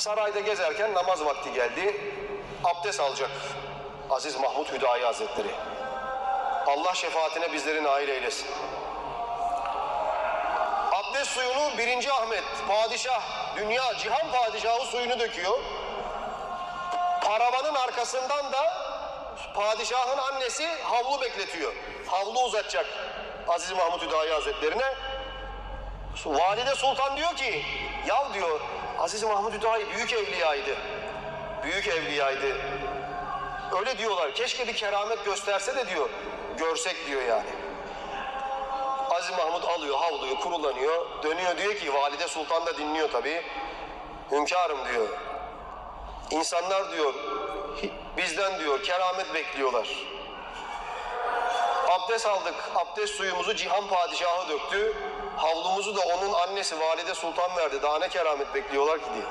Sarayda gezerken namaz vakti geldi. Abdest alacak Aziz Mahmud Hüdayi Hazretleri. Allah şefaatine bizleri nail eylesin. Abdest suyunu birinci Ahmet, padişah, dünya, cihan padişahı suyunu döküyor. Paravanın arkasından da padişahın annesi havlu bekletiyor. Havlu uzatacak Aziz Mahmud Hüdayi Hazretlerine. Valide Sultan diyor ki, yav diyor Aziz Mahmud Hüdayi büyük evliyaydı. Büyük evliyaydı. Öyle diyorlar. Keşke bir keramet gösterse de diyor. Görsek diyor yani. Aziz Mahmud alıyor havluyu kurulanıyor. Dönüyor diyor ki valide sultan da dinliyor tabii. Hünkârım diyor. İnsanlar diyor "hi- bizden diyor keramet bekliyorlar. Abdest aldık. Abdest suyumuzu Cihan Padişahı döktü. Havlumuzu da onun annesi Valide Sultan verdi. Daha ne keramet bekliyorlar ki diye.